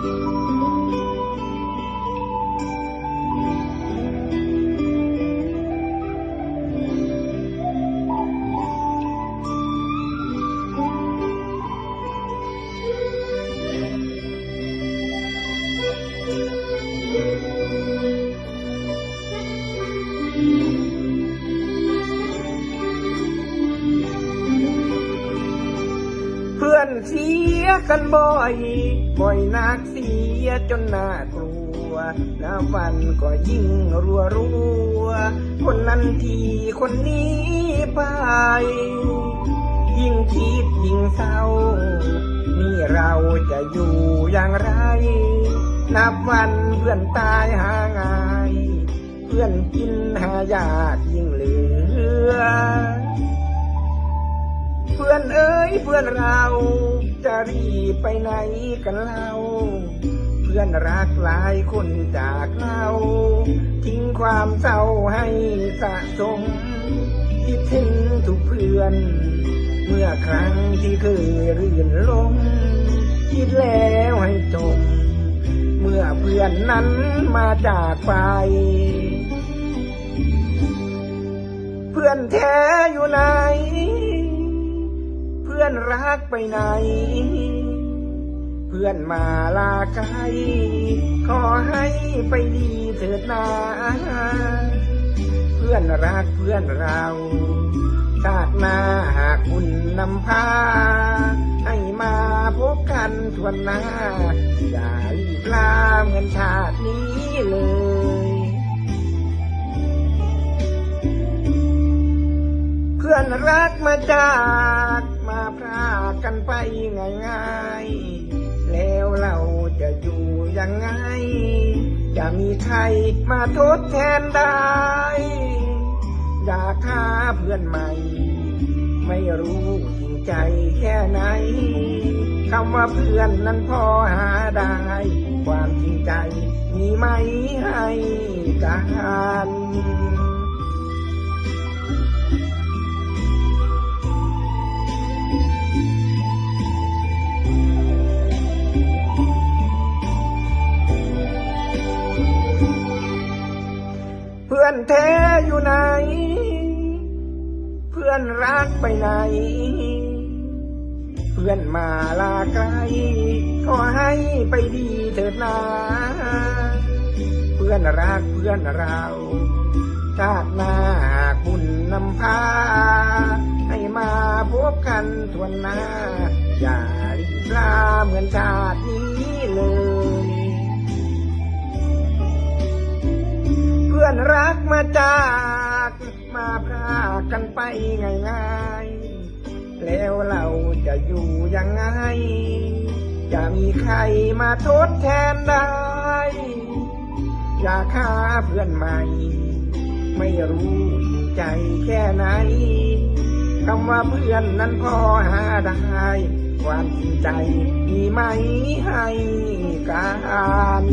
เพื่ อนเสียกันบ่อยบ่อยนักเสียจนน่ากลัวหน้าฟันก็ยิ่งรัวรัว คนนั้นทีคนนี้ไปยิ่งคิดยิ่งเศร้า นี่เราจะอยู่อย่างไร นับวันเพื่อนตายหาง่าย เพื่อนกินหายากยิ่งเหลือ พื่อนเอ้ยเพื่อนเรา จะรีบไปไหนกันเล่า เพื่อนรักหลายคนจากเราทิ้งความเศร้าให้สะสมคิดถึงทุกเพื่อน เมื่อครั้งที่เคยรื่นลมคิดแล้วให้จมเมื่อเพื่อนนั้นมาจากไป เพื่อนแท้อยู่ไหน อนรักไปไหน เพื่อนมาลาไกลขอให้ไปดีเถิดนา เพื่อนรักเพื่อนเราชาติหน้าหากคุณนำพา ให้มาพบกันทวนหน้า อย่ารีบลาเหมือนชาตินี้เลยเพื่อนรักมาจาก ง่ายๆ แล้วเราจะอยู่ยังไง จะมีใครมาทดแทนได้ อยากหาเพื่อนใหม่ ไม่รู้จริงใจแค่ไหนคำว่าเพื่อนนั้นพอหาได้ ความจริงใจมีไหมให้กัน อนแท้อยู่ไหน เพื่อนรักไปไหน เพื่อนมาลาไกลขอให้ไปดีเถิดนา เพื่อนรักเพื่อนเราชาติหน้าหากบุญนำพา ให้มาพบกันทวนหน้า อย่ารีบลาเหมือนชาตินี้ จากมาพรากกันไปง่ายๆ แล้วเราจะอยู่ยังไง จะมีใครมาทดแทนได้ อยากหาเพื่อนใหม่ ไม่รู้ใจแค่ไหนคำว่าเพื่อนนั้นพอหาได้ ความจริงใจมีไหมให้การ